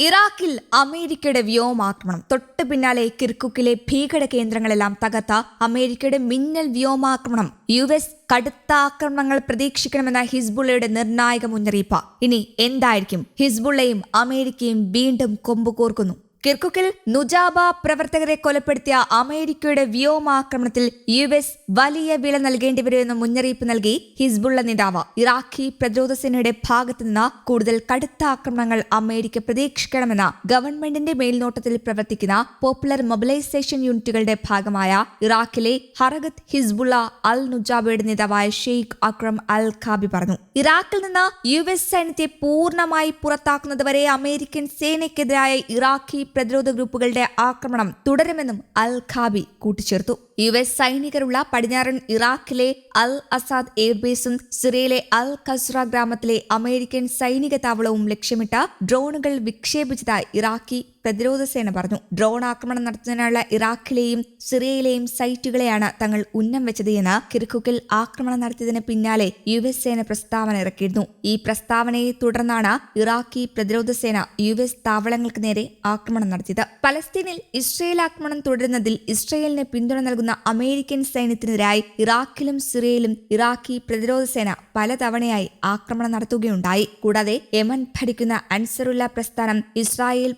ഇറാഖിൽ അമേരിക്കയുടെ വ്യോമാക്രമണം. തൊട്ടു പിന്നാലെ കിർക്കുക്കിലെ ഭീകര കേന്ദ്രങ്ങളെല്ലാം തകർത്ത അമേരിക്കയുടെ മിന്നൽ വ്യോമാക്രമണം. യു എസ് കടുത്ത ആക്രമണങ്ങൾ പ്രതീക്ഷിക്കണമെന്ന ഹിസ്ബുള്ളയുടെ നിർണായക മുന്നറിയിപ്പ്. ഇനി എന്തായിരിക്കും? ഹിസ്ബുള്ളയും അമേരിക്കയും വീണ്ടും കൊമ്പുകോർക്കുന്നു. കിർക്കുക്കിൽ നുജാബ പ്രവർത്തകരെ കൊലപ്പെടുത്തിയ അമേരിക്കയുടെ വ്യോമാക്രമണത്തിൽ യു എസ് വലിയ വില നൽകേണ്ടി വരുമെന്ന് മുന്നറിയിപ്പ് നൽകി ഹിസ്ബുള്ള നേതാവ്. ഇറാഖി പ്രതിരോധ സേനയുടെ ഭാഗത്തു നിന്ന് കൂടുതൽ കടുത്ത ആക്രമണങ്ങൾ അമേരിക്ക പ്രതീക്ഷിക്കണമെന്ന ഗവൺമെന്റിന്റെ മേൽനോട്ടത്തിൽ പ്രവർത്തിക്കുന്ന പോപ്പുലർ മൊബിലൈസേഷൻ യൂണിറ്റുകളുടെ ഭാഗമായ ഇറാഖിലെ ഹറഗത്ത് ഹിസ്ബുള്ള അൽ നുജാബയുടെ നേതാവായ ഷെയ്ഖ് അക്രം അൽ ഖാബി പറഞ്ഞു. ഇറാഖിൽ നിന്ന് യു എസ് സൈന്യത്തെ പൂർണമായി പുറത്താക്കുന്നതുവരെ അമേരിക്കൻ സേനയ്ക്കെതിരായ ഇറാഖി പ്രതിരോധ ഗ്രൂപ്പുകളുടെ ആക്രമണം തുടരുമെന്നും അൽ ഖാബി കൂട്ടിച്ചേർത്തു. യു എസ് സൈനികരുള്ള പടിഞ്ഞാറൻ ഇറാഖിലെ അൽ അസാദ് എയർബേസും സിറിയയിലെ അൽ ഖസ്ര ഗ്രാമത്തിലെ അമേരിക്കൻ സൈനിക താവളവും ലക്ഷ്യമിട്ട ഡ്രോണുകൾ വിക്ഷേപിച്ചതായി ഇറാഖി പ്രതിരോധ സേന പറഞ്ഞു. ഡ്രോൺ ആക്രമണം നടത്തുന്നതിനുള്ള ഇറാഖിലെയും സിറിയയിലെയും സൈറ്റുകളെയാണ് തങ്ങൾ ഉന്നം വെച്ചത് എന്ന് കിർക്കുക്കിൽ ആക്രമണം നടത്തിയതിന് പിന്നാലെ യു എസ് സേന പ്രസ്താവന ഇറക്കിയിരുന്നു. ഈ പ്രസ്താവനയെ തുടർന്നാണ് ഇറാഖി പ്രതിരോധ സേന യു എസ് താവളങ്ങൾക്ക് നേരെ ആക്രമണം നടത്തിയത്. പലസ്തീനിൽ ഇസ്രയേൽ ആക്രമണം തുടരുന്നതിൽ ഇസ്രയേലിന് പിന്തുണ നൽകുന്ന അമേരിക്കൻ സൈന്യത്തിനെതിരായി ഇറാഖിലും സിറിയയിലും ഇറാഖി പ്രതിരോധ സേന പലതവണയായി ആക്രമണം നടത്തുകയുണ്ടായി. കൂടാതെ യമൻ ഭരിക്കുന്ന അൻസറുല്ല പ്രസ്ഥാനം ഇസ്രായേൽ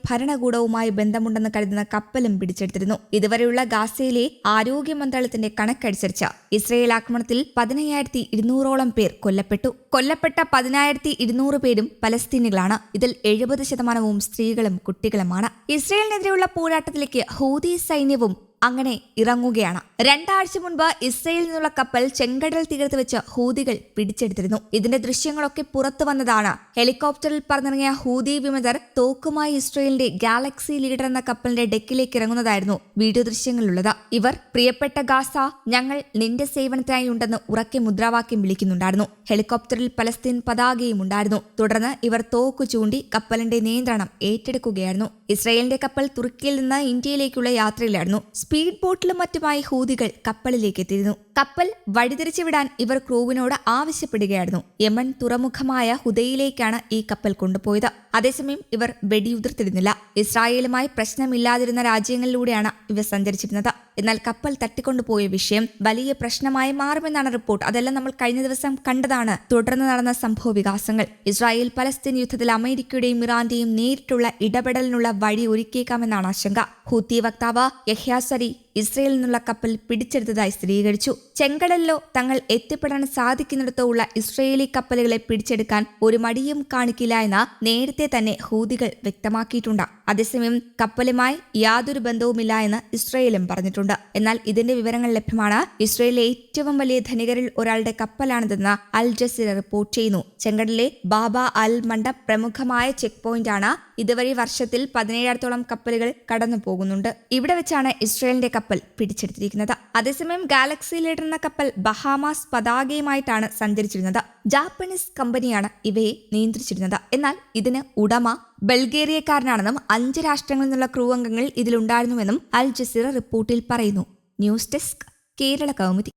ഭരണകൂടവുമായി ബന്ധമുണ്ടെന്ന് കരുതുന്ന കപ്പലും പിടിച്ചെടുത്തിരുന്നു. ഇതുവരെയുള്ള ഗാസയിലെ ആരോഗ്യ മന്ത്രാലയത്തിന്റെ കണക്കനുസരിച്ച് ഇസ്രയേൽ ആക്രമണത്തിൽ പതിനയ്യായിരത്തി ഇരുന്നൂറോളം പേർ കൊല്ലപ്പെട്ടു. കൊല്ലപ്പെട്ട പതിനായിരത്തി ഇരുന്നൂറ് പേരും പലസ്തീനികളാണ്. ഇതിൽ എഴുപത് ശതമാനവും സ്ത്രീകളും കുട്ടികളുമാണ്. ഇസ്രയേലിനെതിരെയുള്ള പോരാട്ടത്തിലേക്ക് ഹൂതി സൈന്യവും അങ്ങനെ ഇറങ്ങുകയാണ്. രണ്ടാഴ്ച മുൻപ് ഇസ്രയേലിൽ നിന്നുള്ള കപ്പൽ ചെങ്കടൽ തീരത്ത് വെച്ച് ഹൂതികൾ പിടിച്ചെടുത്തിരുന്നു. ഇതിന്റെ ദൃശ്യങ്ങളൊക്കെ പുറത്തു വന്നതാണ്. ഹെലികോപ്റ്ററിൽ പറന്നിറങ്ങിയ ഹൂതി വിമതർ തോക്കുമായി ഇസ്രയേലിന്റെ ഗാലക്സി ലീഡർ എന്ന കപ്പലിന്റെ ഡെക്കിലേക്ക് ഇറങ്ങുന്നതായിരുന്നു വീഡിയോ ദൃശ്യങ്ങളിലുള്ളത്. ഇവർ പ്രിയപ്പെട്ട ഗാസ ഞങ്ങൾ നിന്റെ സേവനത്തിനായി ഉണ്ടെന്ന് ഉറക്കെ മുദ്രാവാക്യം വിളിക്കുന്നുണ്ടായിരുന്നു. ഹെലികോപ്റ്ററിൽ പലസ്തീൻ പതാകയും ഉണ്ടായിരുന്നു. തുടർന്ന് ഇവർ തോക്കു ചൂണ്ടി കപ്പലിന്റെ നിയന്ത്രണം ഏറ്റെടുക്കുകയായിരുന്നു. ഇസ്രയേലിന്റെ കപ്പൽ തുർക്കിയിൽ നിന്ന് ഇന്ത്യയിലേക്കുള്ള യാത്രയിലായിരുന്നു. സ്പീഡ് ബോട്ടിലും മറ്റുമായി ഹൂതികൾ കപ്പലിലേക്ക് എത്തിയിരുന്നു. കപ്പൽ വഴിതിരിച്ചു വിടാൻ ഇവർ ക്രൂവിനോട് ആവശ്യപ്പെടുകയായിരുന്നു. യമൻ തുറമുഖമായ ഹുദയിലേക്കാണ് ഈ കപ്പൽ കൊണ്ടുപോയത്. അതേസമയം ഇവർ വെടിയുതിർത്തിരുന്നില്ല. ഇസ്രായേലുമായി പ്രശ്നമില്ലാതിരുന്ന രാജ്യങ്ങളിലൂടെയാണ് ഇവർ സഞ്ചരിച്ചിരുന്നത്. എന്നാൽ കപ്പൽ തട്ടിക്കൊണ്ടുപോയ വിഷയം വലിയ പ്രശ്നമായി മാറുമെന്നാണ് റിപ്പോർട്ട്. അതെല്ലാം നമ്മൾ കഴിഞ്ഞ ദിവസം കണ്ടതാണ്. തുടർന്ന് നടന്ന സംഭവ വികാസങ്ങൾ. ഇസ്രായേൽ പലസ്തീൻ യുദ്ധത്തിൽ അമേരിക്കയുടെയും ഇറാന്റെയും നേരിട്ടുള്ള ഇടപെടലിനുള്ള വഴി ഒരുക്കിയേക്കാമെന്നാണ് ആശങ്ക. ഹൂത്തി വക്താവ് യഹ്യാസരി ഇസ്രയേലിൽ നിന്നുള്ള കപ്പൽ പിടിച്ചെടുത്തതായി സ്ഥിരീകരിച്ചു. ചെങ്കടലിലോ തങ്ങൾ എത്തിപ്പെടാൻ സാധിക്കുന്നിടത്തോ ഉള്ള ഇസ്രയേലി കപ്പലുകളെ പിടിച്ചെടുക്കാൻ ഒരു മടിയും കാണിക്കില്ല എന്ന് നേരത്തെ തന്നെ ഹൂതികൾ വ്യക്തമാക്കിയിട്ടുണ്ട്. അതേസമയം കപ്പലുമായി യാതൊരു ബന്ധവുമില്ല എന്ന് ഇസ്രയേലും പറഞ്ഞിട്ടുണ്ട്. എന്നാൽ ഇതിന്റെ വിവരങ്ങൾ ലഭ്യമാണ്. ഇസ്രയേലിലെ ഏറ്റവും വലിയ ധനികരിൽ ഒരാളുടെ കപ്പലാണിതെന്ന് അൽ ജസീറ റിപ്പോർട്ട് ചെയ്യുന്നു. ചെങ്കടലിലെ ബാബ അൽ മണ്ഡപ് പ്രമുഖമായ ചെക്ക് പോയിന്റാണ് ഇതുവഴി വർഷത്തിൽ പതിനേഴായിരത്തോളം കപ്പലുകൾ കടന്നു പോകുന്നുണ്ട് ഇവിടെ വെച്ചാണ് ഇസ്രയേലിന്റെ കപ്പൽ പിടിച്ചെടുത്തിരിക്കുന്നത്. അതേസമയം ഗാലക്സി ലീഡർ എന്ന കപ്പൽ ബഹാമാസ് പതാകയുമായിട്ടാണ് സഞ്ചരിച്ചിരുന്നത്. ജാപ്പനീസ് കമ്പനിയാണ് ഇവയെ നിയന്ത്രിച്ചിരുന്നത്. എന്നാൽ ഇതിന് ഉടമ ബൾഗേറിയക്കാരനാണെന്നും അഞ്ച് രാഷ്ട്രങ്ങളിൽ നിന്നുള്ള ക്രൂ അംഗങ്ങൾ ഇതിലുണ്ടായിരുന്നുവെന്നും അൽ ജസീറ റിപ്പോർട്ടിൽ പറയുന്നു. News desk Kerala Kaumudi.